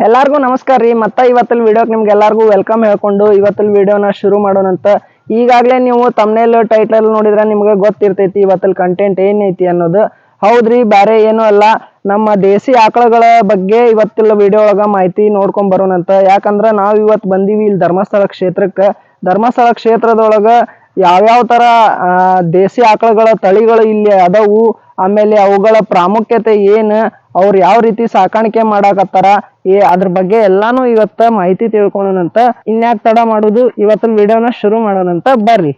ಎಲ್ಲಾರ್ಗೂ ನಮಸ್ಕಾರ ರೀ. ಮತ್ತೆ ಇವತ್ತಲ್ಲಿ ವೀಡಿಯೋಕ್ಕೆ ನಿಮ್ಗೆ ಎಲ್ಲಾರ್ಗೂ ವೆಲ್ಕಮ್ ಹೇಳ್ಕೊಂಡು ಇವತ್ತಲ್ಲಿ ವಿಡಿಯೋನ ಶುರು ಮಾಡೋಣಂತ ಈಗಾಗಲೇ ನೀವು ತಮ್ನೇಲ್ ಟೈಟಲ್ ನೋಡಿದ್ರೆ ನಿಮ್ಗೆ ಗೊತ್ತಿರ್ತೈತಿ ಇವತ್ತಲ್ಲಿ ಕಂಟೆಂಟ್ ಏನೈತಿ ಅನ್ನೋದು. ಹೌದ್ರಿ ಬೇರೆ ಏನೂ ಅಲ್ಲ. ನಮ್ಮ ದೇಸಿ ಆಕಳಗಳ ಬಗ್ಗೆ ಇವತ್ತಿಲ್ಲ ವಿಡಿಯೋ ಒಳಗ ಮಾಹಿತಿ ನೋಡ್ಕೊಂಡ್ ಬರೋಣಂತ. ಯಾಕಂದ್ರೆ ನಾವು ಇವತ್ತು ಬಂದೀವಿ ಇಲ್ಲಿ ಧರ್ಮಸ್ಥಳ ಕ್ಷೇತ್ರಕ್ಕೆ. ಧರ್ಮಸ್ಥಳ ಕ್ಷೇತ್ರದೊಳಗ ಯಾವ್ಯಾವ ತರ ಆ, ದೇಸಿ ಆಕಳಗಳ ತಳಿಗಳು ಇಲ್ಲಿ ಅದಾವು ಆಮೇಲೆ ಅವುಗಳ ಪ್ರಾಮುಖ್ಯತೆ ಏನು ಅವ್ರು ಯಾವ ರೀತಿ ಸಾಕಾಣಿಕೆ ಮಾಡಾಕತ್ತಾರ ಏ ಅದ್ರ ಬಗ್ಗೆ ಎಲ್ಲಾನು ಇವತ್ತ ಮಾಹಿತಿ ತಿಳ್ಕೊಳ್ಳೋಣಂತ ಇನ್ಯಾಕ್ ತಡ ಮಾಡುದು ಇವತ್ತಿನ ವಿಡಿಯೋನ ಶುರು ಮಾಡೋಣಂತ ಬರ್ರಿ.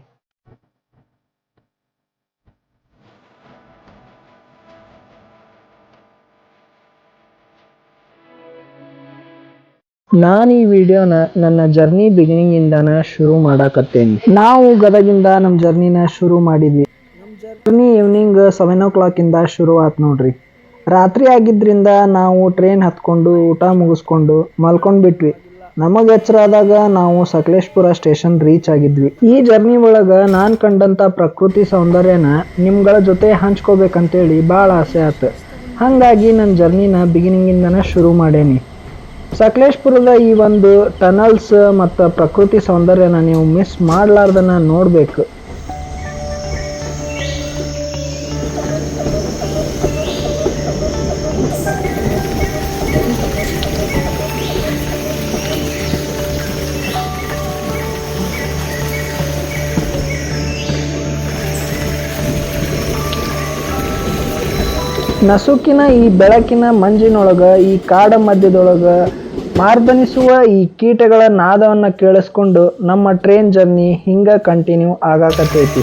ನಾನು ಈ ವಿಡಿಯೋನ ನನ್ನ ಜರ್ನಿ ಬಿಗಿನಿಂಗ್ ಇಂದಾನ ಶುರು ಮಾಡಾಕತ್ತೇನಿ. ನಾವು ಗದಗಿಂದ ನಮ್ಮ ಜರ್ನಿನ ಶುರು ಮಾಡಿದ್ವಿ. ಜರ್ನಿ ಈವ್ನಿಂಗ್ ಸೆವೆನ್ ಓ ಇಂದ ಶುರು ಆತ್ ನೋಡ್ರಿ. ರಾತ್ರಿ ಆಗಿದ್ರಿಂದ ನಾವು ಟ್ರೈನ್ ಹತ್ಕೊಂಡು ಊಟ ಮುಗಿಸ್ಕೊಂಡು ಮಲ್ಕೊಂಡು ಬಿಟ್ವಿ. ನಮಗೆ ಎಚ್ಚರ ಆದಾಗ ನಾವು ಸಕಲೇಶ್ಪುರ ಸ್ಟೇಷನ್ ರೀಚ್ ಆಗಿದ್ವಿ. ಈ ಜರ್ನಿ ಒಳಗೆ ನಾನು ಕಂಡಂತ ಪ್ರಕೃತಿ ಸೌಂದರ್ಯನ ನಿಮ್ಗಳ ಜೊತೆ ಹಂಚ್ಕೋಬೇಕಂತೇಳಿ ಭಾಳ ಆಸೆ ಆತ. ಹಾಗಾಗಿ ನನ್ನ ಜರ್ನಿನ ಬಿಗಿನಿಂಗ್ ಇಂದನ ಶುರು ಮಾಡೇನಿ. ಸಕಲೇಶ್ಪುರದ ಈ ಒಂದು ಟನಲ್ಸ್ ಮತ್ತು ಪ್ರಕೃತಿ ಸೌಂದರ್ಯನ ನೀವು ಮಿಸ್ ಮಾಡಲಾರ್ದನ್ನ ನೋಡಬೇಕು. ನಸುಕಿನ ಈ ಬೆಳಕಿನ ಮಂಜಿನೊಳಗ ಈ ಕಾಡ ಮಧ್ಯದೊಳಗ ಮಾರ್ದನಿಸುವ ಈ ಕೀಟಗಳ ನಾದವನ್ನು ಕೇಳಿಸ್ಕೊಂಡು ನಮ್ಮ ಟ್ರೈನ್ ಜರ್ನಿ ಹಿಂಗ ಕಂಟಿನ್ಯೂ ಆಗಾಕತೈತಿ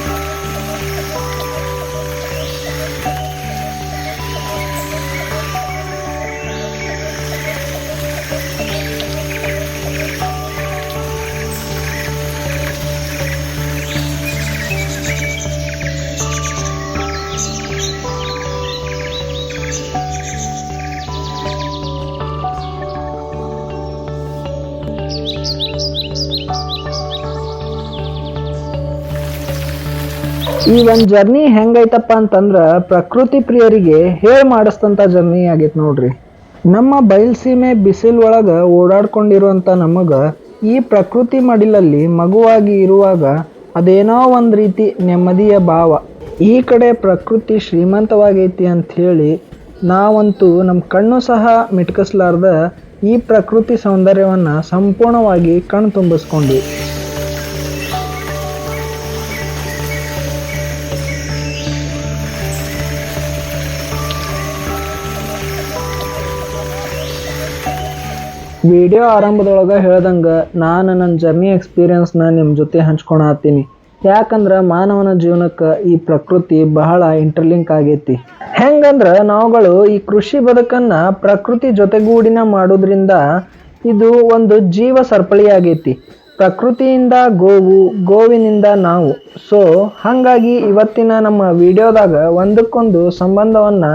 ಈ ಒಂದು ಜರ್ನಿ ಹೆಂಗೈತಪ್ಪ ಅಂತಂದ್ರೆ ಪ್ರಕೃತಿ ಪ್ರಿಯರಿಗೆ ಹೇಳ್ ಮಾಡಿಸ್ತಂತ ಜರ್ನಿ ಆಗೈತೆ ನೋಡ್ರಿ. ನಮ್ಮ ಬಯಲ್ಸೀಮೆ ಬಿಸಿಲ್ ಒಳಗೆ ಓಡಾಡ್ಕೊಂಡಿರುವಂತ ನಮಗ ಈ ಪ್ರಕೃತಿ ಮಡಿಲಲ್ಲಿ ಮಗುವಾಗಿ ಇರುವಾಗ ಅದೇನೋ ಒಂದು ರೀತಿ ನೆಮ್ಮದಿಯ ಭಾವ. ಈ ಕಡೆ ಪ್ರಕೃತಿ ಶ್ರೀಮಂತವಾಗೈತಿ ಹೇಳಿ ನಾವಂತೂ ನಮ್ಮ ಕಣ್ಣು ಸಹ ಮಿಟ್ಕಿಸ್ಲಾರ್ದ ಈ ಪ್ರಕೃತಿ ಸೌಂದರ್ಯವನ್ನ ಸಂಪೂರ್ಣವಾಗಿ ಕಣ್ ತುಂಬಿಸ್ಕೊಂಡ್ವಿ. ವಿಡಿಯೋ ಆರಂಭದೊಳಗೆ ಹೇಳ್ದಂಗೆ ನಾನು ನನ್ನ ಜರ್ನಿ ಎಕ್ಸ್ಪೀರಿಯನ್ಸ್ನ ನಿಮ್ಮ ಜೊತೆ ಹಂಚ್ಕೊಳತ್ತೀನಿ ಯಾಕಂದ್ರೆ ಮಾನವನ ಜೀವನಕ್ಕೆ ಈ ಪ್ರಕೃತಿ ಬಹಳ ಇಂಟರ್ಲಿಂಕ್ ಆಗೈತಿ. ಹೆಂಗಂದ್ರೆ ನಾವುಗಳು ಈ ಕೃಷಿ ಬದುಕನ್ನು ಪ್ರಕೃತಿ ಜೊತೆಗೂಡಿನ ಮಾಡೋದ್ರಿಂದ ಇದು ಒಂದು ಜೀವ ಸರಪಳಿ ಆಗೈತಿ. ಪ್ರಕೃತಿಯಿಂದ ಗೋವು, ಗೋವಿನಿಂದ ನಾವು. ಸೊ ಹಾಗಾಗಿ ಇವತ್ತಿನ ನಮ್ಮ ವಿಡಿಯೋದಾಗ ಒಂದಕ್ಕೊಂದು ಸಂಬಂಧವನ್ನು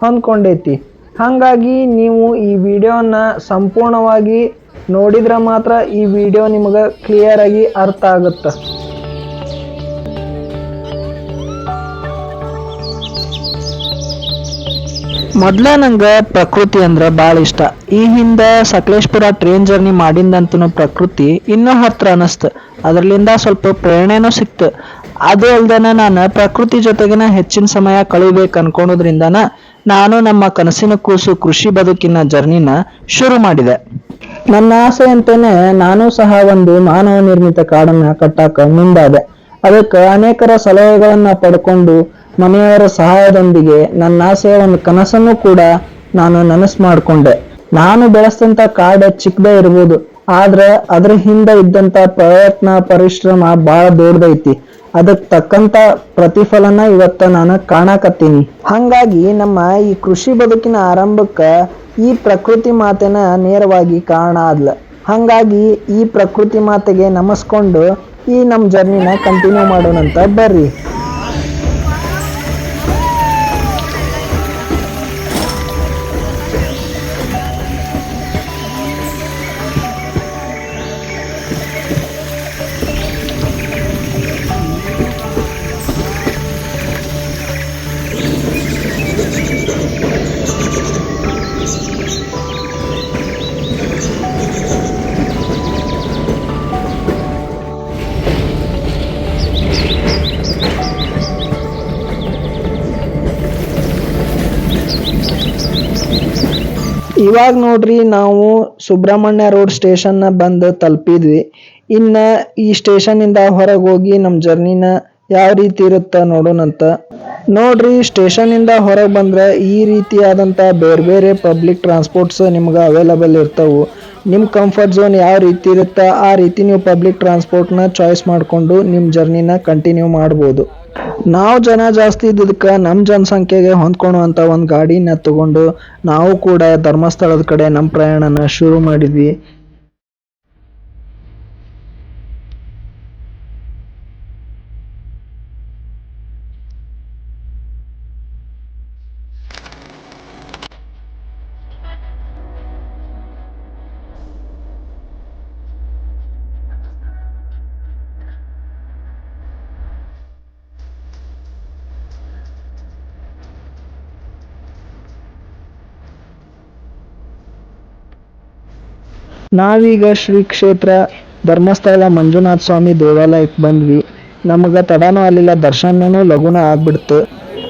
ಹೊಂದ್ಕೊಂಡೈತಿ. ಹಾಗಾಗಿ ನೀವು ಈ ವಿಡಿಯೋನ ಸಂಪೂರ್ಣವಾಗಿ ನೋಡಿದ್ರೆ ಮಾತ್ರ ಈ ವಿಡಿಯೋ ನಿಮಗೆ ಕ್ಲಿಯರ್ ಆಗಿ ಅರ್ಥ ಆಗುತ್ತೆ. ಮೊದ್ಲ ನಂಗೆ ಪ್ರಕೃತಿ ಅಂದ್ರೆ ಭಾಳ ಇಷ್ಟ. ಈ ಹಿಂದೆ ಸಕಲೇಶ್ಪುರ ಟ್ರೈನ್ ಜರ್ನಿ ಮಾಡಿಂದಂತೂ ಪ್ರಕೃತಿ ಇನ್ನೂ ಹತ್ರ ಅನಸ್ತ. ಅದರಲ್ಲಿಂದ ಸ್ವಲ್ಪ ಪ್ರೇರಣೆನೂ ಸಿಕ್ತು. ಅದು ಅಲ್ದೇನ ನಾನು ಪ್ರಕೃತಿ ಜೊತೆಗಿನ ಹೆಚ್ಚಿನ ಸಮಯ ಕಳಿಬೇಕು ಅನ್ಕೊಳೋದ್ರಿಂದನ ನಾನು ನಮ್ಮ ಕನಸಿನ ಕೂಸು ಕೃಷಿ ಬದುಕಿನ ಜರ್ನಿನ ಶುರು ಮಾಡಿದೆ. ನನ್ನ ಆಸೆಯಂತೆಯೇ ನಾನು ಸಹ ಒಂದು ಮಾನವ ನಿರ್ಮಿತ ಕಾಡನ್ನ ಕಟ್ಟಾಕ ಮುಂದಾದೆ. ಅದಕ್ಕೆ ಅನೇಕರ ಸಲಹೆಗಳನ್ನ ಪಡ್ಕೊಂಡು ಮನೆಯವರ ಸಹಾಯದೊಂದಿಗೆ ನನ್ನ ಆಸೆಯ ಒಂದು ಕನಸನ್ನು ಕೂಡ ನಾನು ನನಸು ಮಾಡಿಕೊಂಡೆ. ನಾನು ಬೆಳೆಸಿದಂತ ಕಾಡ ಚಿಕ್ಕದೇ ಇರ್ಬೋದು, ಆದ್ರೆ ಅದ್ರ ಹಿಂದೆ ಇದ್ದಂತ ಪ್ರಯತ್ನ, ಪರಿಶ್ರಮ ಬಹಳ ದೊಡ್ಡದೈತಿ. ಅದಕ್ ತಕ್ಕಂತ ಪ್ರತಿಫಲನ ಇವತ್ತ ನಾನು ಕಾಣಕತ್ತೀನಿ. ಹಂಗಾಗಿ ನಮ್ಮ ಈ ಕೃಷಿ ಬದುಕಿನ ಆರಂಭಕ್ಕೆ ಈ ಪ್ರಕೃತಿ ಮಾತೆನ ನೇರವಾಗಿ ಕಾರಣ ಆದ್ಲ. ಹಂಗಾಗಿ ಈ ಪ್ರಕೃತಿ ಮಾತೆಗೆ ನಮಸ್ಕೊಂಡು ಈ ನಮ್ಮ ಜರ್ನಿನ ಕಂಟಿನ್ಯೂ ಮಾಡೋಣಂತ ಬರ್ರಿ. ಇವಾಗ ನೋಡ್ರಿ ನಾವು ಸುಬ್ರಹ್ಮಣ್ಯ ರೋಡ್ ಸ್ಟೇಷನ್ ಬಂದು ತಲುಪಿದ್ವಿ. ಇನ್ನ ಈ ಸ್ಟೇಷನ್ ಇಂದ ಹೊರಗೆ ಹೋಗಿ ನಮ್ಮ ಜರ್ನಿನ ಯಾವ ರೀತಿ ಇರುತ್ತ ನೋಡೋಣಂತ ನೋಡ್ರಿ ಸ್ಟೇಷನ್ ಇಂದ ಹೊರಗೆ ಬಂದ್ರೆ ಈ ರೀತಿಯಾದಂಥ ಬೇರೆ ಬೇರೆ ಪಬ್ಲಿಕ್ ಟ್ರಾನ್ಸ್ಪೋರ್ಟ್ಸ್ ನಿಮ್ಗೆ ಅವೈಲಬಲ್ ಇರ್ತವು. ನಿಮ್ಮ ಕಂಫರ್ಟ್ ಝೋನ್ ಯಾವ ರೀತಿ ಇರುತ್ತಾ ಆ ರೀತಿ ನೀವು ಪಬ್ಲಿಕ್ ಟ್ರಾನ್ಸ್ಪೋರ್ಟ್ನ ಚಾಯ್ಸ್ ಮಾಡಿಕೊಂಡು ನಿಮ್ಮ ಜರ್ನಿನ ಕಂಟಿನ್ಯೂ ಮಾಡ್ಬೋದು. ನಾವು ಜನ ಜಾಸ್ತಿ ಇದ್ದಿದ್ದಕ್ಕೆ ನಮ್ಮ ಜನಸಂಖ್ಯೆಗೆ ಹೊಂದ್ಕೊಳ್ಳುವಂಥ ಒಂದು ಗಾಡಿನ ತಗೊಂಡು ನಾವು ಕೂಡ ಧರ್ಮಸ್ಥಳದ ಕಡೆ ನಮ್ಮ ಪ್ರಯಾಣನ ಶುರು ಮಾಡಿದ್ವಿ. ನಾವೀಗ ಶ್ರೀ ಕ್ಷೇತ್ರ ಧರ್ಮಸ್ಥಳ ಮಂಜುನಾಥ ಸ್ವಾಮಿ ದೇವಾಲಯಕ್ಕೆ ಬಂದ್ವಿ. ನಮಗೆ ತಡನೂ ಆಗಲಿಲ್ಲ ದರ್ಶನನೂ ಲಘುನ ಆಗ್ಬಿಡ್ತು.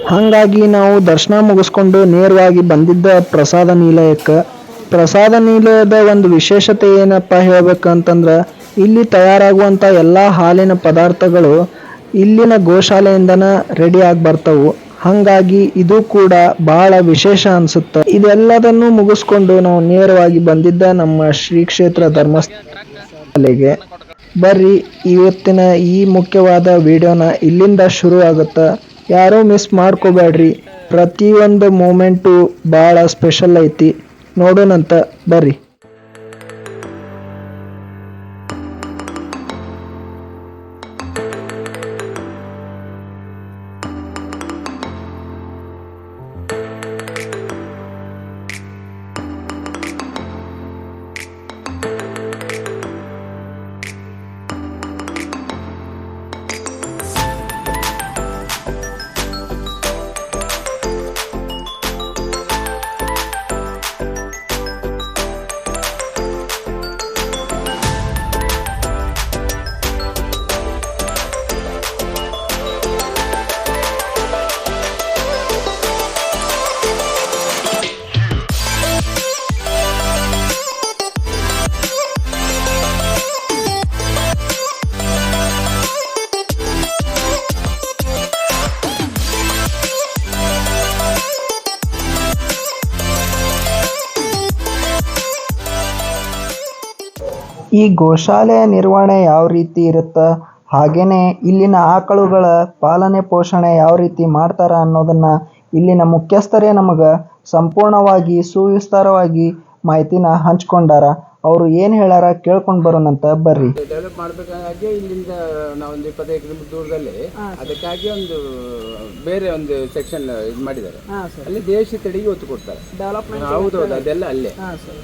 ಹಾಗಾಗಿ ನಾವು ದರ್ಶನ ಮುಗಿಸ್ಕೊಂಡು ನೇರವಾಗಿ ಬಂದಿದ್ದ ಪ್ರಸಾದ ನಿಲಯಕ್ಕೆ. ಪ್ರಸಾದ ನಿಲಯದ ಒಂದು ವಿಶೇಷತೆ ಏನಪ್ಪ ಹೇಳ್ಬೇಕಂತಂದ್ರೆ, ಇಲ್ಲಿ ತಯಾರಾಗುವಂಥ ಎಲ್ಲ ಹಾಲಿನ ಪದಾರ್ಥಗಳು ಇಲ್ಲಿನ ಗೋಶಾಲೆಯಿಂದನ ರೆಡಿ ಆಗಿ ಬರ್ತಾವು. ಹಾಗಾಗಿ ಇದು ಕೂಡ ಬಹಳ ವಿಶೇಷ ಅನ್ಸುತ್ತೆ. ಇದೆಲ್ಲದನ್ನು ಮುಗಿಸ್ಕೊಂಡು ನಾವು ನೇರವಾಗಿ ಬಂದಿದ್ದ ನಮ್ಮ ಶ್ರೀ ಕ್ಷೇತ್ರ ಧರ್ಮಸ್ಥಳಿಗೆ ಬರ್ರಿ, ಇವತ್ತಿನ ಈ ಮುಖ್ಯವಾದ ವಿಡಿಯೋನ ಇಲ್ಲಿಂದ ಶುರು ಆಗುತ್ತೆ ಯಾರೂ ಮಿಸ್ ಮಾಡ್ಕೋಬೇಡ್ರಿ. ಪ್ರತಿಯೊಂದು ಮೂಮೆಂಟು ಭಾಳ ಸ್ಪೆಷಲ್ ಐತಿ. ನೋಡೋಣಂತ, ಬರ್ರಿ. ಈ ಗೋಶಾಲೆಯ ನಿರ್ವಹಣೆ ಯಾವ ರೀತಿ ಇರುತ್ತೆ? ಹಾಗೇನೆ ಇಲ್ಲಿನ ಆಕಳುಗಳ ಪಾಲನೆ ಪೋಷಣೆ ಯಾವ ರೀತಿ ಮಾಡ್ತಾರ ಅನ್ನೋದನ್ನ ಇಲ್ಲಿನ ಮುಖ್ಯಸ್ಥರೇ ನಮಗೆ ಸಂಪೂರ್ಣವಾಗಿ ಸುವಿಸ್ತಾರವಾಗಿ ಮಾಹಿತಿನ ಹಂಚ್ಕೊಂಡಾರ. ಅವರು ಏನು ಹೇಳಾರ ಕೇಳ್ಕೊಂಡು ಬರೋಣಂತ ಬರ್ರಿ. ಡೆವಲಪ್ ಮಾಡಬೇಕಾಗಿ ಇಲ್ಲಿಂದ ನಾವೊಂದು ಇಪ್ಪತ್ತೈದು ಕಿಲೋಮೀಟರ್ ದೂರದಲ್ಲಿ ಅದಕ್ಕಾಗಿ ಒಂದು ಬೇರೆ ಒಂದು ಸೆಕ್ಷನ್ ಇದು ಮಾಡಿದ್ದಾರೆ. ಅಲ್ಲಿ ದೇಶಿ ತಳಿಗೆ ಒತ್ತು ಕೊಡ್ತಾರೆ. ಡೆವಲಪ್ಮೆಂಟ್ ಹೌದು ಹೌದು ಅದೆಲ್ಲ ಅಲ್ಲೇ. ಹಾಂ ಸರ್.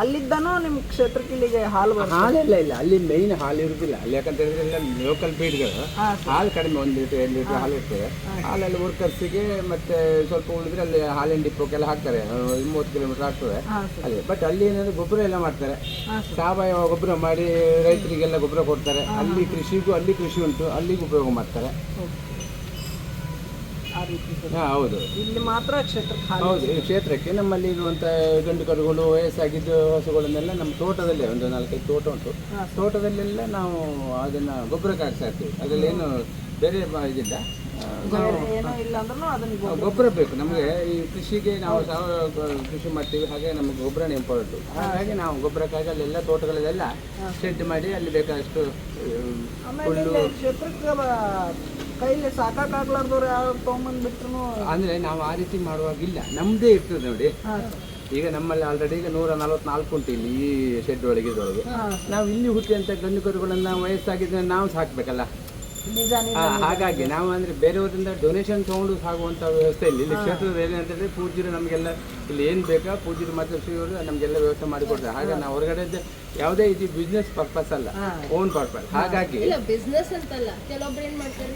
ಅಲ್ಲಿದ್ದಾನೂ ನಿಮ್ಮ ಕ್ಷೇತ್ರಕ್ಕೆ ಇಲ್ಲಿಗೆ ಹಾಲು ಬರ್ತದೆ ಹಾಲೆಲ್ಲ ಇಲ್ಲ ಅಲ್ಲಿ ಮೇಯ್ನ್ ಹಾಲು ಇರುವುದಿಲ್ಲ ಅಲ್ಲಿ ಯಾಕಂತ ಹೇಳಿದ್ರೆ ಎಲ್ಲ ಲೋಕಲ್ ಬೀಡ್ಗಳು ಹಾಲು ಕಡಿಮೆ ಒಂದು ಲೀಟರ್ ಎರಡು ಲೀಟರ್ ಹಾಲು ಇರ್ತದೆ ಹಾಲಲ್ಲಿ ವರ್ಕರ್ಸಿಗೆ ಮತ್ತೆ ಸ್ವಲ್ಪ ಉಳಿದ್ರೆ ಅಲ್ಲಿ ಹಾಲಿನ ಡಿಪ್ಪೋಕೆಲ್ಲ ಹಾಕ್ತಾರೆ. ಮೂವತ್ತು ಕಿಲೋಮೀಟರ್ ಆಗ್ತದೆ. ಅಲ್ಲಿ ಬಟ್ ಅಲ್ಲಿ ಏನಂದ್ರೆ ಗೊಬ್ಬರ ಎಲ್ಲ ಮಾಡ್ತಾರೆ. ಸಾವಯವ ಗೊಬ್ಬರ ಮಾಡಿ ರೈತರಿಗೆಲ್ಲ ಗೊಬ್ಬರ ಕೊಡ್ತಾರೆ. ಅಲ್ಲಿ ಕೃಷಿಗೂ ಅಲ್ಲಿ ಕೃಷಿ ಉಂಟು ಅಲ್ಲಿಗೂ ಉಪಯೋಗ ಮಾಡ್ತಾರೆ. ಆ ರೀತಿ ಸರ್. ಹಾ ಹೌದು. ಇಲ್ಲಿ ಮಾತ್ರ ಕ್ಷೇತ್ರಕ್ಕೆ ಹೌದು ಈ ಕ್ಷೇತ್ರಕ್ಕೆ ನಮ್ಮಲ್ಲಿ ಇರುವಂತ ಗಂಡು ಕರುಗಳು ವಯಸ್ಸಾಗಿದ್ದು ಹಸುಗಳನ್ನೆಲ್ಲ ನಮ್ಮ ತೋಟದಲ್ಲೇ ಒಂದು ನಾಲ್ಕೈದು ತೋಟ ಉಂಟು. ತೋಟದಲ್ಲೆಲ್ಲ ನಾವು ಅದನ್ನ ಗೊಬ್ಬರಕ್ಕೆ ಹಾಕ್ತಾ ಇರ್ತೀವಿ ಅದರಲ್ಲಿ ಏನು ಬೇರೆ ಇದಿಲ್ಲ. ಆ, ನಾವು ಏನೂ ಇಲ್ಲ ಅಂದ್ರೂ ಅದನ್ನ ಗೊ- ಗೊಬ್ಬರ. ಬೇಕು. ನಮಗೆ ಈ ಕೃಷಿಗೆ ನಾವು ಸಾವಯವ ಗ- ಕೃಷಿ ಮಾಡ್ತೀವಿ. ಹಾಗೆ ನಮ್ಗೆ ಗೊಬ್ಬರನೇ ಇಂಪಾರ್ಟೆಂಟ್ ಹಾಗಾಗಿ ನಾವು ಗೊಬ್ಬರಕ್ಕಾಗಿ ಅಲ್ಲೆಲ್ಲ ತೋಟಗಳಲ್ಲೆಲ್ಲ ಶೆಡ್ ಮಾಡಿ ಅಲ್ಲಿ ಬೇಕಾದಷ್ಟು ಆ, ಆಮೇಲೆ ಇಲ್ಲಿ ಕ್ಷೇತ್ರಕ್ಕೆ ಬ- ಕೈಲಿ ಸಾಕಾಗ್ಲಾರ್ದವ್ರು ಯಾರು ತೊಗೊಂಬಂದು ಬಿಟ್ರು ಅಂದ್ರೆ ನಾವು ಆ ರೀತಿ ಮಾಡುವಾಗಿಲ್ಲ. ನಮ್ದೇ ಇರ್ತದೆ ನೋಡಿ. ಈಗ ನಮ್ಮಲ್ಲಿ ಆಲ್ರೆಡಿ ಈಗ ನೂರ ನಲವತ್ನಾಲ್ಕು ಉಂಟು ಇಲ್ಲಿ ಈ ಶೆಡ್ ಒಳಗೆ ಇದ್ರೊಳಗೆ ನಾವು ಇಲ್ಲಿ ಹುಟ್ಟಿದಂತ ಗಂಡು ಕರುಗಳನ್ನ ವಯಸ್ಸಾಗಿದ್ರೆ ನಾವು ಸಾಕ್ಬೇಕಲ್ಲ. ಹಾಗಾಗಿ ನಾವು ಅಂದ್ರೆ ಬೇರೆಯವರಿಂದ ಡೊನೇಷನ್ ತಗೊಂಡು ಸಾಗುವಂತ ವ್ಯವಸ್ಥೆ ಇಲ್ಲಿ. ಇಲ್ಲಿ ಕ್ಷೇತ್ರದ ಏನಂತಂದ್ರೆ ಪೂಜ್ಯರು ನಮಗೆಲ್ಲ ಇಲ್ಲಿ ಏನು ಬೇಕಾ? ಪೂಜೆ ಮಾತ್ರ ಶ್ರೀಯವರು ನಮಗೆಲ್ಲ ವ್ಯವಸ್ಥೆ ಮಾಡಿಕೊಡ್ತಾರೆ ಹಾಗೆ ನಾವು ಹೊರಗಡೆ ಯಾವುದೇ ಇದು ಬಿಸ್ನೆಸ್ ಪರ್ಪಸ್ ಅಲ್ಲ ಓನ್ ಪರ್ಪಸ್ ಹಾಗಾಗಿ ಬಿಸ್ನೆಸ್ ಅಂತಲ್ಲ. ಕೆಲವೊಬ್ರು ಏನ್ ಮಾಡ್ತಾರೆ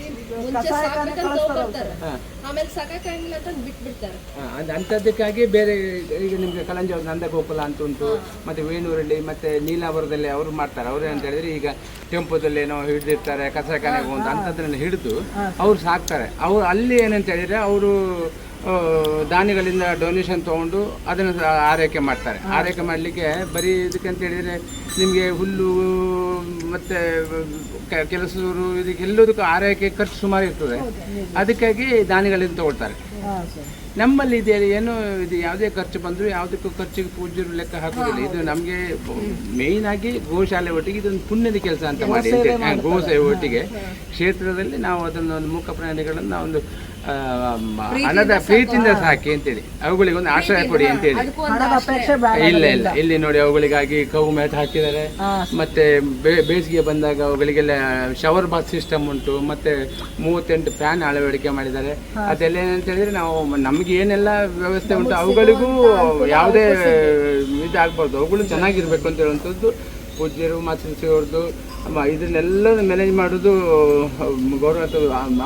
ಅಂತ ಅಂಥದ್ದಕ್ಕಾಗಿ ಬೇರೆ ಈಗ ನಿಮಗೆ ಕಲಂಜ ನಂದಗೋಪುಲ ಅಂತ ಉಂಟು ಮತ್ತೆ ವೇಣೂರಲ್ಲಿ ಮತ್ತೆ ನೀಲಾವರದಲ್ಲಿ ಅವರು ಮಾಡ್ತಾರೆ. ಅವ್ರು ಅಂತ ಹೇಳಿದ್ರೆ ಈಗ ಟೆಂಪೋದಲ್ಲಿ ಏನೋ ಹಿಡಿದಿರ್ತಾರೆ ಕಸರೆ ಒಂದು ಅಂತದ್ರಲ್ಲಿ ಹಿಡಿದು ಅವ್ರು ಸಾಕ್ತಾರೆ. ಅವ್ರು ಅಲ್ಲಿ ಏನಂತ ಹೇಳಿದ್ರೆ ಅವರು ದಾನಿಗಳಿಂದ ಡೊನೇಷನ್ ತೊಗೊಂಡು ಅದನ್ನು ಆರೈಕೆ ಮಾಡ್ತಾರೆ. ಆರೈಕೆ ಮಾಡಲಿಕ್ಕೆ ಬರೀ ಇದಕ್ಕೆ ಅಂತ ಹೇಳಿದರೆ ನಿಮಗೆ ಹುಲ್ಲು ಮತ್ತು ಕೆಲಸದವರು ಇದಕ್ಕೆ ಎಲ್ಲದಕ್ಕೂ ಆರೈಕೆ ಖರ್ಚು ಸುಮಾರು ಇರ್ತದೆ. ಅದಕ್ಕಾಗಿ ದಾನಿಗಳಿಂದ ತೊಗೊಳ್ತಾರೆ. ನಮ್ಮಲ್ಲಿ ಇದೆ ಏನು ಇದು ಯಾವುದೇ ಖರ್ಚು ಬಂದರೂ ಯಾವುದಕ್ಕೂ ಖರ್ಚಿಗೆ ಪೂಜ್ಯರು ಲೆಕ್ಕ ಹಾಕೋದಿಲ್ಲ ಇದು ನಮಗೆ ಮೇಯ್ನ್ ಆಗಿ ಗೋಶಾಲೆ ಒಟ್ಟಿಗೆ ಇದೊಂದು ಪುಣ್ಯದ ಕೆಲಸ ಅಂತ ಮಾಡಿ ಗೋಸೆ ಗೋಸೇವೆ ಒಟ್ಟಿಗೆ ಕ್ಷೇತ್ರದಲ್ಲಿ ನಾವು ಅದನ್ನು ಒಂದು ಮೂಕ ಪ್ರಾಣಿಗಳನ್ನು ಒಂದು ಹಣದ ಪ್ರೀತಿಯಿಂದ ಸಾಕಿ ಅಂತೇಳಿ. ಅವುಗಳಿಗೆ ಒಂದು ಆಶ್ರಯ ಕೊಡಿ ಅಂತೇಳಿ. ಅಪೇಕ್ಷೆ ಬೇಡ ಇಲ್ಲ ಇಲ್ಲ. ಇಲ್ಲಿ ನೋಡಿ ಅವುಗಳಿಗಾಗಿ ಕವು ಮ್ಯಾಟ್ ಹಾಕಿದ್ದಾರೆ. ಮತ್ತೆ ಬೇಸಿಗೆ ಬಂದಾಗ ಅವುಗಳಿಗೆಲ್ಲ ಶವರ್ ಬಾತ್ ಸಿಸ್ಟಮ್ ಉಂಟು. ಮತ್ತೆ ಮೂವತ್ತೆಂಟು ಫ್ಯಾನ್ ಅಳವಡಿಕೆ ಮಾಡಿದ್ದಾರೆ. ಅದೆಲ್ಲ ಏನಂತ ಹೇಳಿದ್ರೆ ನಾವು ನಮ್ಗೆ ಏನೆಲ್ಲ ವ್ಯವಸ್ಥೆ ಉಂಟು ಅವುಗಳಿಗೂ ಯಾವುದೇ ಇದಾಗಬಾರ್ದು. ಅವುಗಳು ಚೆನ್ನಾಗಿರ್ಬೇಕು ಅಂತ ಹೇಳುವಂಥದ್ದು. ಪೂಜ್ಯರು ಮಾತೃಶ್ರೀ ಇದನ್ನೆಲ್ಲ ಮ್ಯಾನೇಜ್ ಮಾಡೋದು ಗೌರವ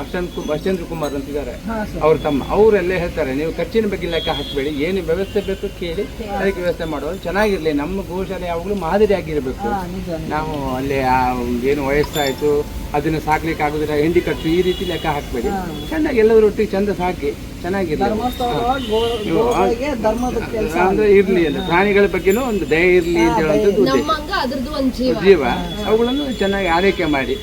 ಅರ್ಚನ್ ಅಶ್ಚಂದ್ರ ಕುಮಾರ್ ಅಂತಿದ್ದಾರೆ. ಅವ್ರ ತಮ್ಮ ಅವರೆಲ್ಲೇ ಹೇಳ್ತಾರೆ ನೀವು ಖರ್ಚಿನ ಬಗ್ಗೆ ಲೆಕ್ಕ ಹಾಕ್ಬೇಡಿ ಏನು ವ್ಯವಸ್ಥೆ ಬೇಕು ಕೇಳಿ ಅದಕ್ಕೆ ವ್ಯವಸ್ಥೆ ಮಾಡೋದು ಚೆನ್ನಾಗಿರಲಿ ನಮ್ಮ ಗೋಶಾಲೆ ಯಾವಾಗಲೂ ಮಾದರಿ ಆಗಿರಬೇಕು ನಾವು ಅಲ್ಲಿ ಏನು ವಯಸ್ಸಾಯಿತು ಅದನ್ನು ಸಾಕ್ಲಿಕ್ಕೆ ಆಗುದಿಲ್ಲ. ಹೆಂಡಿ ಖರ್ಚು ಈ ರೀತಿ ಲೆಕ್ಕ ಹಾಕ್ಬೇಡಿ. ಚೆನ್ನಾಗಿ ಎಲ್ಲರೂ ಒಟ್ಟಿಗೆ ಚಂದ ಸಾಕಿ. ಚೆನ್ನಾಗಿರ್ಲಿ ಅಂದ್ರೆ ಇರ್ಲಿ ಅಂತ ಪ್ರಾಣಿಗಳ ಬಗ್ಗೆನೂ ಒಂದು ದಯ ಇರ್ಲಿ ಅಂತ ಹೇಳುವಂಥದ್ದು ನಮ್ಮಂಗ ಅದ್ರದ್ದು ಒಂದು ಜೀವ. ಜೀವ. ಅವುಗಳನ್ನು ಚೆನ್ನಾಗಿ ಆರೈಕೆ ಮಾಡಿ.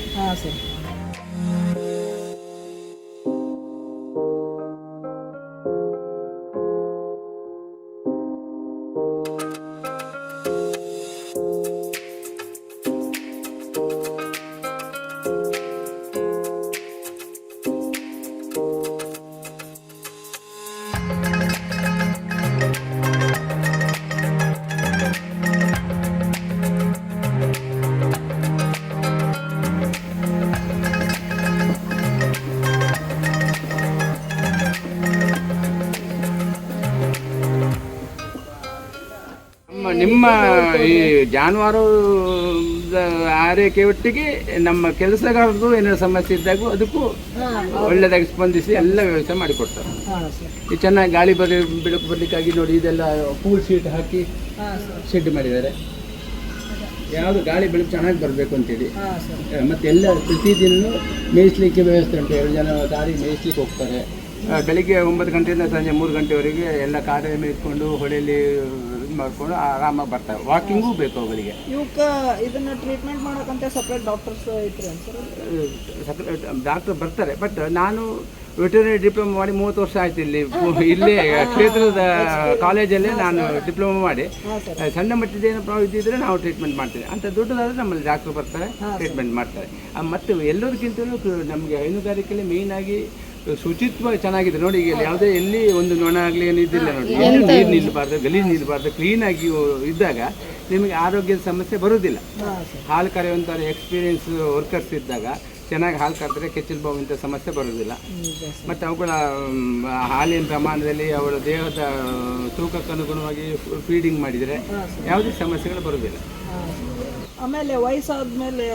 ನಮ್ಮ ಈ ಜಾನುವಾರು ಆರೈಕೆ ಒಟ್ಟಿಗೆ ನಮ್ಮ ಕೆಲಸಗಾರರು ಏನಾದ್ರು ಸಮಸ್ಯೆ ಇದ್ದಾಗೂ ಅದಕ್ಕೂ ಒಳ್ಳೆದಾಗಿ ಸ್ಪಂದಿಸಿ ಎಲ್ಲ ವ್ಯವಸ್ಥೆ ಮಾಡಿಕೊಡ್ತಾರೆ. ಈ ಚೆನ್ನಾಗಿ ಗಾಳಿ ಬರ ಬೆಳಕು ಬರ್ಲಿಕ್ಕಾಗಿ ನೋಡಿ ಇದೆಲ್ಲ ಪೂಲ್ ಶೀಟ್ ಹಾಕಿ ಶೆಡ್ ಮಾಡಿದ್ದಾರೆ. ಯಾವುದು ಗಾಳಿ ಬೆಳಕು ಚೆನ್ನಾಗಿ ಬರಬೇಕು ಅಂತೇಳಿ. ಮತ್ತೆ ಎಲ್ಲ ಪ್ರತಿದಿನ ಮೇಯಿಸ್ಲಿಕ್ಕೆ ವ್ಯವಸ್ಥೆ ಉಂಟು. ಎರಡು ಜನ ದಾರಿ ಮೇಯಿಸ್ಲಿಕ್ಕೆ ಹೋಗ್ತಾರೆ. ಬೆಳಿಗ್ಗೆ ಒಂಬತ್ತು ಗಂಟೆಯಿಂದ ಸಂಜೆ ಮೂರು ಗಂಟೆವರೆಗೆ ಎಲ್ಲ ಕಾರ್ಯ ಮೇಯಿಸ್ಕೊಂಡು ಹೊಳೆಯಲ್ಲಿ ಇದು ಮಾಡಿಕೊಂಡು ಆರಾಮಾಗಿ ಬರ್ತಾರೆ. ವಾಕಿಂಗು ಬೇಕು ಅವರಿಗೆ. ಇವಕ್ಕ ಇದನ್ನ ಟ್ರೀಟ್ಮೆಂಟ್ ಮಾಡೋಕ್ಕಂತ ಸಪ್ರೇಟ್ ಡಾಕ್ಟರ್ಸ್ ಇತ್ತು ಸಪ್ರೇಟ್ ಡಾಕ್ಟರ್ ಬರ್ತಾರೆ. ಬಟ್ ನಾನು ವೆಟರ್ನರಿ ಡಿಪ್ಲೊಮಾ ಮಾಡಿ ಮೂವತ್ತು ವರ್ಷ ಆಯ್ತು ಇಲ್ಲಿ ಇಲ್ಲೇ ಕ್ಷೇತ್ರದ ಕಾಲೇಜಲ್ಲೇ ನಾನು ಡಿಪ್ಲೊಮಾ ಮಾಡಿ. ಸಣ್ಣ ಮಟ್ಟದ ಏನೋ ಪ್ರಾಬ್ಲಮ್ ಇದ್ದಿದ್ರೆ ನಾವು ಟ್ರೀಟ್ಮೆಂಟ್ ಮಾಡ್ತೀವಿ. ಅಂತ ದೊಡ್ಡದಾದ್ರೆ ನಮ್ಮಲ್ಲಿ ಡಾಕ್ಟ್ರು ಬರ್ತಾರೆ ಟ್ರೀಟ್ಮೆಂಟ್ ಮಾಡ್ತಾರೆ. ಮತ್ತು ಎಲ್ಲದಕ್ಕಿಂತಲೂ ನಮಗೆ ಹೈನುಗಾರಿಕೆಯಲ್ಲಿ ಮೇಯ್ನಾಗಿ ಆಗಿ ಶುಚಿತ್ವ ಚೆನ್ನಾಗಿದೆ. ನೋಡಿ ಈಗ ಯಾವುದೇ ಎಲ್ಲಿ ಒಂದು ನೊಣ ಆಗಲಿ ಏನು ಇದ್ದಿಲ್ಲ ನೋಡಿ. ಎಲ್ಲಿ ನೀರು ನಿಲ್ಲಬಾರ್ದು ಗಲೀಜು ನಿಲ್ಲಬಾರ್ದು ಕ್ಲೀನಾಗಿ ಇದ್ದಾಗ ನಿಮಗೆ ಆರೋಗ್ಯದ ಸಮಸ್ಯೆ ಬರೋದಿಲ್ಲ ಹಾಲು ಕರೆಯುವಂಥ ಎಕ್ಸ್ಪೀರಿಯನ್ಸ್ ವರ್ಕರ್ಸ್ ಇದ್ದಾಗ ಚೆನ್ನಾಗಿ ಹಾಲು ಕರೆದ್ರೆ ಕೆಚ್ಚಲು ಬಾವು ಇಂಥ ಸಮಸ್ಯೆ ಬರೋದಿಲ್ಲ ಮತ್ತು ಅವುಗಳ ಹಾಲಿನ ಪ್ರಮಾಣದಲ್ಲಿ ಅವಳ ದೇಹದ ತೂಕಕ್ಕನುಗುಣವಾಗಿ ಫೀಡಿಂಗ್ ಮಾಡಿದರೆ ಯಾವುದೇ ಸಮಸ್ಯೆಗಳು ಬರೋದಿಲ್ಲ ಆಮೇಲೆ ವಯಸ್ಸಾದ್ಮೇಲೆ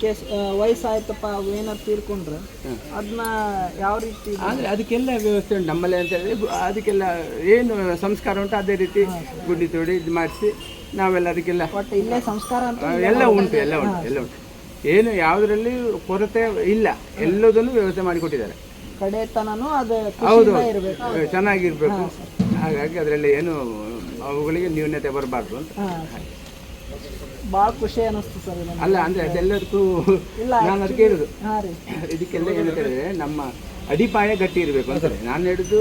ಕೇಸ್ ವಯಸ್ಸಾಯ್ತಪ್ಪ ಅವು ಏನಾರು ತೀರ್ಕೊಂಡ್ರೆ ಅದನ್ನ ಯಾವ ರೀತಿ ಅಂದರೆ ಅದಕ್ಕೆಲ್ಲ ವ್ಯವಸ್ಥೆ ಉಂಟು. ನಮ್ಮಲ್ಲಿ ಅಂತ ಹೇಳಿದ್ರೆ ಅದಕ್ಕೆಲ್ಲ ಏನು ಸಂಸ್ಕಾರ ಉಂಟು ಅದೇ ರೀತಿ ಗುಂಡಿ ತೋಡಿ ಇದು ಮಾಡಿಸಿ ನಾವೆಲ್ಲ ಅದಕ್ಕೆಲ್ಲ ಒಟ್ಟು ಇಲ್ಲೇ ಸಂಸ್ಕಾರ ಅಂತ ಎಲ್ಲ ಉಂಟು ಎಲ್ಲ ಉಂಟು ಎಲ್ಲ ಉಂಟು. ಏನು ಯಾವುದರಲ್ಲಿ ಕೊರತೆ ಇಲ್ಲ. ಎಲ್ಲದನ್ನು ವ್ಯವಸ್ಥೆ ಮಾಡಿಕೊಟ್ಟಿದ್ದಾರೆ. ಕಡೆತನನು ಅದು ಹೌದು ಚೆನ್ನಾಗಿರ್ಬೇಕು. ಹಾಗಾಗಿ ಅದರಲ್ಲಿ ಏನು ಅವುಗಳಿಗೆ ನ್ಯೂನ್ಯತೆ ಬರಬಾರ್ದು ಅಂತ. ಭಾಳ ಖುಷಿ ಅನಿಸ್ತು ಸರ್ ಅಲ್ಲ ಅಂದ್ರೆ ಅದೆಲ್ಲದಕ್ಕೂ ಇಲ್ಲ, ನಾನು ಅದಕ್ಕೆ ಇರೋದು ಹಾಂ ರೀ. ಇದಕ್ಕೆಲ್ಲ ಹೇಳ್ತಾರೆ ನಮ್ಮ ಅಡಿಪಾಯ ಗಟ್ಟಿ ಇರಬೇಕು ಅಂತಾರೆ ನಾನು ಹೇಳುದು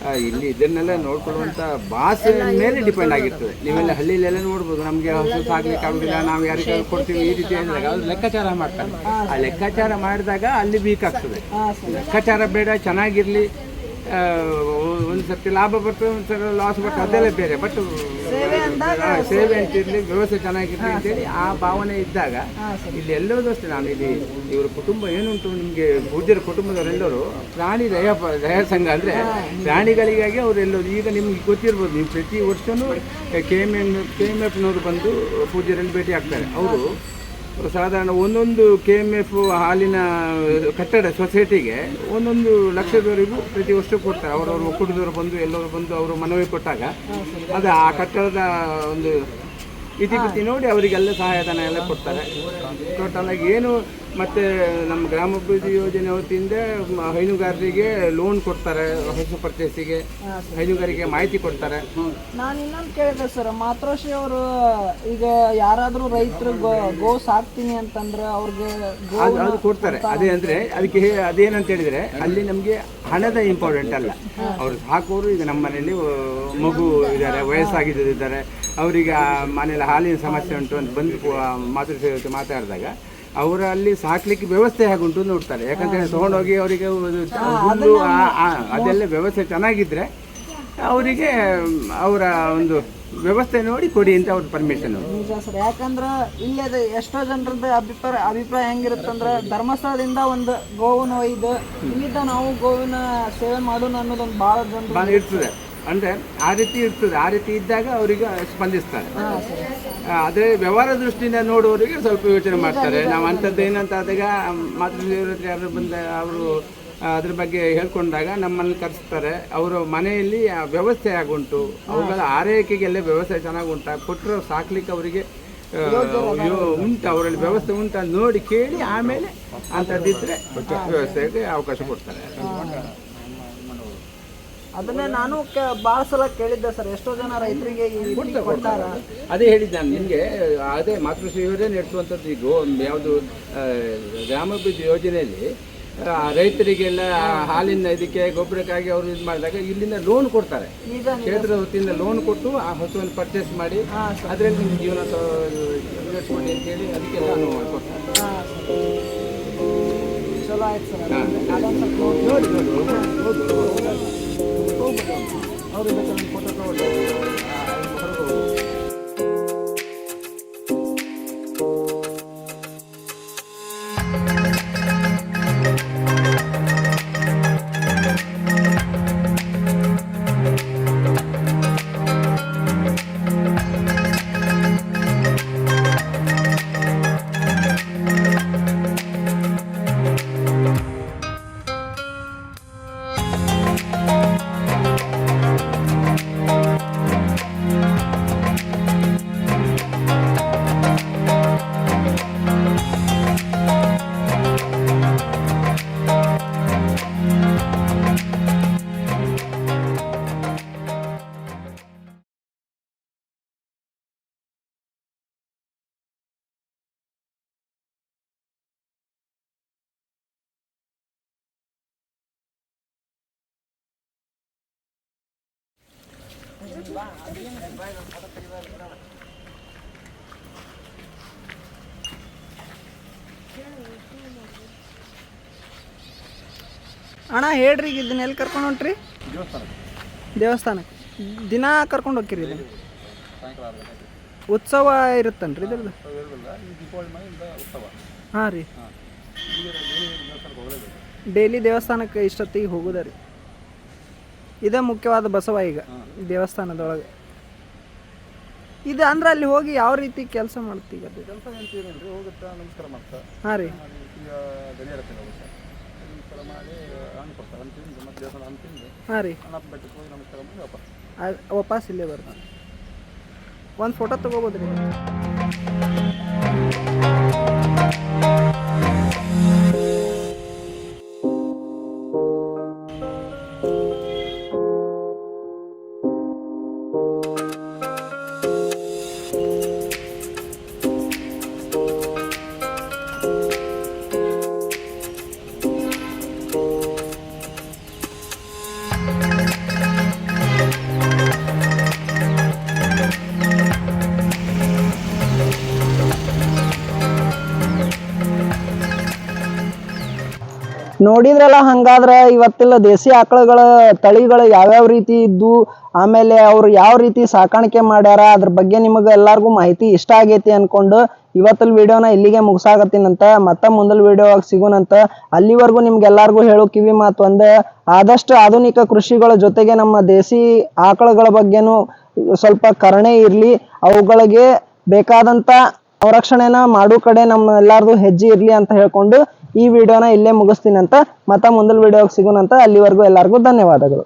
ಆ, ಇಲ್ಲಿ ಇದನ್ನೆಲ್ಲ ನೋಡ್ಕೊಳ್ಳುವಂತ ಭಾಷೆ ಮೇಲೆ ಡಿಪೆಂಡ್ ಆಗಿರ್ತದೆ. ನೀವೆಲ್ಲ ಹಳ್ಳಿಲೆಲ್ಲ ನೋಡ್ಬೋದು ನಮ್ಗೆ ಹಸು ಆಗುದಿಲ್ಲ ನಾವು ಯಾರಿಗೆ ಕೊಡ್ತೀವಿ ಈ ರೀತಿ ಅಂದಾಗ ಅವ್ರು ಲೆಕ್ಕಾಚಾರ ಮಾಡ್ತಾರೆ. ಆ ಲೆಕ್ಕಾಚಾರ ಮಾಡಿದಾಗ ಅಲ್ಲಿ ವೀಕ್ ಆಗ್ತದೆ. ಲೆಕ್ಕಾಚಾರ ಬೇಡ ಚೆನ್ನಾಗಿರ್ಲಿ. ಆ, ಒಂದು ಸರ್ತಿ ಲಾಭ ಬರ್ತದೆ ಒಂದು ಸಲ ಲಾಸ್ ಬರ್ತದೆ ಅದೆಲ್ಲ ಬೇರೆ. ಬಟ್ ಸೇವೆ ಅಂತ ಇರಲಿ ವ್ಯವಸ್ಥೆ ಚೆನ್ನಾಗಿರ್ಲಿ ಅಂತೇಳಿ ಆ ಭಾವನೆ ಇದ್ದಾಗ ಇಲ್ಲಿ ಎಲ್ಲರೂ ಅಷ್ಟೇ. ನಾನು ಇಲ್ಲಿ ಇವರ ಕುಟುಂಬ ಏನುಂಟು ನಿಮಗೆ ಪೂಜ್ಯರ ಕುಟುಂಬದವರೆಲ್ಲರೂ ಪ್ರಾಣಿ ದಯ ದಯ ದಯಾ ಸಂಘ ಅಂದರೆ ಪ್ರಾಣಿಗಳಿಗಾಗಿ ಅವರೆಲ್ಲರೂ ಈಗ ನಿಮ್ಗೆ ಗೊತ್ತಿರ್ಬೋದು ನೀವು ಪ್ರತಿ ವರ್ಷವೂ K M M K M ಎಫ್ನವರು ಬಂದು ಪೂಜ್ಯರಲ್ಲಿ ಭೇಟಿ ಆಗ್ತಾರೆ. ಅವರು ಸಾಧಾರಣ ಒಂದೊಂದು ಕೆ ಎಂ ಎಫ್ ಹಾಲಿನ ಕಟ್ಟಡ ಸೊಸೈಟಿಗೆ ಒಂದೊಂದು ಲಕ್ಷದವರೆಗೂ ಪ್ರತಿ ವರ್ಷ ಕೊಡ್ತಾರೆ. ಅವರವರು ಒಕ್ಕೂಟದವರು ಬಂದು, ಎಲ್ಲರೂ ಬಂದು ಅವರು ಮನವಿ ಕೊಟ್ಟಾಗ ಅದು ಆ ಕಟ್ಟಡದ ಒಂದು ಇತಿಮಿತಿ ನೋಡಿ ಅವರಿಗೆಲ್ಲ ಸಹಾಯಧನ ಎಲ್ಲ ಕೊಡ್ತಾರೆ. ಟೋಟಲ್ ಆಗಿ ಏನು ಮತ್ತೆ ನಮ್ಮ ಗ್ರಾಮಾಭಿವೃದ್ಧಿ ಯೋಜನೆ ವತಿಯಿಂದ ಹೈನುಗಾರರಿಗೆ ಲೋನ್ ಕೊಡ್ತಾರೆ ಹಸು ಪರ್ಚೇಸಿಗೆ ಹೈನುಗಾರಿಕೆ ಮಾಹಿತಿ ಕೊಡ್ತಾರೆ. ನಾನು ಇನ್ನೊಂದು ಕೇಳಿದೆ ಸರ್ ಮಾತೃಶ್ರೀ ಅವರು ಈಗ ಯಾರಾದರೂ ರೈತರು ಗೋ ಸಾಕ್ತೀನಿ ಅಂತಂದ್ರೆ ಅವ್ರಿಗೆ ಅದು ಕೊಡ್ತಾರೆ. ಅದೇ ಅಂದರೆ ಅದಕ್ಕೆ ಅದೇನಂತ ಹೇಳಿದ್ರೆ ಅಲ್ಲಿ ನಮಗೆ ಹಣದ ಇಂಪಾರ್ಟೆಂಟ್ ಅಲ್ಲ. ಅವರು ಸಾಕೋರು ಈಗ ನಮ್ಮ ಮನೆಯಲ್ಲಿ ಮಗು ಇದ್ದಾರೆ ವಯಸ್ಸಾಗಿದ್ದಾರೆ ಅವರಿಗೆ ಮನೆಯಲ್ಲಿ ಹಾಲಿನ ಸಮಸ್ಯೆ ಉಂಟು ಅಂತ ಬಂದು ಮಾತೃ ಜೊತೆ ಮಾತಾಡಿದಾಗ ಅವರ ಅಲ್ಲಿ ಸಾಕ್ಲಿಕ್ಕೆ ವ್ಯವಸ್ಥೆ ಹೇಗುಂಟು ನೋಡ್ತಾರೆ. ಯಾಕಂತ ಹೇಳಿ ತಗೊಂಡೋಗಿ ಅವರಿಗೆ ಹುಲ್ಲು ಅದೆಲ್ಲ ವ್ಯವಸ್ಥೆ ಚೆನ್ನಾಗಿದ್ರೆ ಅವರಿಗೆ ಅವರ ಒಂದು ವ್ಯವಸ್ಥೆ ನೋಡಿ ಕೊಡಿ ಅಂತ ಅವ್ರ ಪರ್ಮಿಷನ್ ನಿಜ ಸರ್ ಯಾಕಂದ್ರೆ ಇಲ್ಲದ ಎಷ್ಟೋ ಜನರದ್ದು ಅಭಿಪ್ರಾಯ ಅಭಿಪ್ರಾಯ ಹೆಂಗಿರುತ್ತಂದ್ರೆ ಧರ್ಮಸ್ಥಳದಿಂದ ಒಂದು ಗೋವು ಒಯ್ದು ಇಲ್ಲಿದ್ದ ನಾವು ಗೋವಿನ ಸೇವೆ ಮಾಡೋಣ ಅನ್ನೋದೊಂದು ಭಾಳ ಜನ ಇರ್ತದೆ. ಅಂದ್ರೆ ಆ ರೀತಿ ಇರ್ತದೆ. ಆ ರೀತಿ ಇದ್ದಾಗ ಅವರಿಗೆ ಸ್ಪಂದಿಸ್ತಾರೆ. ಆದರೆ ವ್ಯವಹಾರ ದೃಷ್ಟಿಯಿಂದ ನೋಡುವವರಿಗೆ ಸ್ವಲ್ಪ ಯೋಚನೆ ಮಾಡ್ತಾರೆ. ನಾವು ಅಂಥದ್ದು ಏನಂತ ಆದಾಗ ಮಾತೃದೇವ್ರ ಯಾರು ಬಂದ ಅವರು ಅದ್ರ ಬಗ್ಗೆ ಹೇಳ್ಕೊಂಡಾಗ ನಮ್ಮನ್ನು ಕರೆಸ್ತಾರೆ. ಅವರ ಮನೆಯಲ್ಲಿ ಆ ವ್ಯವಸ್ಥೆ ಆಗುಂಟು. ಅವುಗಳ ಆರೈಕೆಗೆಲ್ಲ ವ್ಯವಸ್ಥೆ ಚೆನ್ನಾಗಿ ಉಂಟಾ ಕೊಟ್ಟರು ಸಾಕ್ಲಿಕ್ಕೆ ಅವರಿಗೆ ಉಂಟು. ಅವರಲ್ಲಿ ವ್ಯವಸ್ಥೆ ಉಂಟು ನೋಡಿ ಕೇಳಿ ಆಮೇಲೆ ಅಂಥದ್ದಿದ್ರೆ ವ್ಯವಸ್ಥೆಗೆ ಅವಕಾಶ ಕೊಡ್ತಾರೆ. ಅದನ್ನೇ ನಾನು ಭಾಳ ಸಲ ಕೇಳಿದ್ದೆ ಸರ್. ಎಷ್ಟೋ ಜನ ರೈತರಿಗೆ ಈ ರೀತಿ ಅದೇ ಹೇಳಿದ್ದು ನಾನು ನಿಮಗೆ ಅದೇ ಮಾತೃಶ್ರೀಯವರೇ ನಡೆಸುವಂಥದ್ದು ಈಗ ಯಾವುದು ಗ್ರಾಮಾಭಿವೃದ್ಧಿ ಯೋಜನೆಯಲ್ಲಿ ಆ, ರೈತರಿಗೆಲ್ಲ ಹಾಲಿನ ಇದಕ್ಕೆ ಗೊಬ್ಬರಕ್ಕಾಗಿ ಅವರು ಇದು ಮಾಡಿದಾಗ ಇಲ್ಲಿಂದ ಲೋನ್ ಕೊಡ್ತಾರೆ. ಕ್ಷೇತ್ರದ ವತಿಯಿಂದ ಲೋನ್ ಕೊಟ್ಟು ಆ ಹಸುವನ್ನು ಪರ್ಚೇಸ್ ಮಾಡಿ ಅದರಲ್ಲಿ ನಿಮ್ಮ ಜೀವನ ನಡೆಸ್ಕೊಳ್ಳಿ ಅಂತೇಳಿ ಅದಕ್ಕೆ ಲೋನ್ ಕೊಡ್ತಾರೆ ಚಲೋ ಆಯ್ತು ಸರ್. ನೋಡಿ ನೋಡಿ ಹೌದು, ಹೌದು. ಅವ್ರ ಬೇಕಾದ್ರೆ ಅಣ್ಣ ಹೇಳ್ರಿ ಈಗ ಇದನ್ನ ಎಲ್ಲಿ ಕರ್ಕೊಂಡು ಹೊಂಟ್ರಿ? ದೇವಸ್ಥಾನಕ್ಕೆ. ದಿನ ಕರ್ಕೊಂಡು ಹೋಗ್ತೀರಿ ಇದನ್ನ? ಉತ್ಸವ ಇರುತ್ತನ್ರಿ ಇದ್ರದ್ದು? ಹಾಂ ರೀ. ಡೈಲಿ ದೇವಸ್ಥಾನಕ್ಕೆ ಇಷ್ಟೊತ್ತಿಗೆ ಹೋಗೋದ ರೀ ಇದೇ ಮುಖ್ಯವಾದ ಬಸವ ಈಗ ದೇವಸ್ಥಾನದೊಳಗೆ. ಇದು ಅಂದ್ರೆ ಅಲ್ಲಿ ಹೋಗಿ ಯಾವ ರೀತಿ ಕೆಲಸ ಮಾಡ್ತೀಗ ಅದು? ಕೆಲಸ ಅಂತ ಏನಿಲ್ರಿ ಹೋಗುತ್ತಾ ನಮಸ್ಕಾರ ಮಾಡ್ತಾ. ಹಾಂ ರೀ. ಈಗ ಗಡಿಯಾರ ಹೋಗುತ್ತೆ ನಮಸ್ಕಾರ ಮಾಡಿ ಹಣ್ಣು ಕೊಡ್ತಾರೆ ಹಣ್ಣು ತಿಂದು ಮತ್ತೆ ದೇವಸ್ಥಾನ ಹಣ್ಣು ತಿಂದು ಹಾಂ ರೀ. ಅಣ್ಣಪ್ಪ ಬೆಟ್ಟಕ್ಕೆ ಹೋಗಿ ನಮಸ್ಕಾರ ಮಾಡಿ ವಾಪಸ್. ಆ- ವಾಪಸ್ ಇಲ್ಲೇ ಬರ್ತಾನೆ ಒಂದು ಫೋಟೋ ತೊಗೋಬೋದ್ರಿ? ನೋಡಿದ್ರಲ್ಲ ಹಂಗಾದ್ರೆ ಇವತ್ತೆಲ್ಲ ದೇಸಿ ಆಕಳುಗಳ ತಳಿಗಳು ಯಾವ್ಯಾವ ರೀತಿ ಇದ್ದು, ಆಮೇಲೆ ಅವ್ರು ಯಾವ ರೀತಿ ಸಾಕಾಣಿಕೆ ಮಾಡ್ಯಾರ, ಅದ್ರ ಬಗ್ಗೆ ನಿಮಗೆ ಎಲ್ಲಾರ್ಗೂ ಮಾಹಿತಿ ಇಷ್ಟ ಆಗೈತಿ ಅನ್ಕೊಂಡು ಇವತ್ತಲ್ ವಿಡಿಯೋನ ಇಲ್ಲಿಗೆ ಮುಗಿಸಾಗತ್ತೀನಂತ ಮತ್ತ ಮುಂದಲ್ ವಿಡಿಯೋ ಸಿಗುನಂತ ಅಲ್ಲಿವರೆಗೂ ನಿಮ್ಗೆಲ್ಲರಿಗೂ ಹೇಳೋ ಕಿವಿ ಮಾತು ಒಂದ. ಆದಷ್ಟು ಆಧುನಿಕ ಕೃಷಿಗಳ ಜೊತೆಗೆ ನಮ್ಮ ದೇಸಿ ಆಕಳುಗಳ ಬಗ್ಗೆನೂ ಸ್ವಲ್ಪ ಕರಣೆ ಇರಲಿ, ಅವುಗಳಿಗೆ ಬೇಕಾದಂತ ಸಂರಕ್ಷಣೆನ ಮಾಡೋ ಕಡೆ ನಮ್ಮ ಎಲ್ಲಾರ್ದು ಹೆಜ್ಜೆ ಇರಲಿ ಅಂತ ಹೇಳ್ಕೊಂಡು ಈ ವಿಡಿಯೋನ ಇಲ್ಲೇ ಮುಗಿಸ್ತೀನಂತ ಮತ್ತೆ ಮುಂದಿನ ವಿಡಿಯೋಗೆ ಸಿಗೋಣಂತ ಅಲ್ಲಿವರೆಗೂ ಎಲ್ಲರಿಗೂ ಧನ್ಯವಾದಗಳು.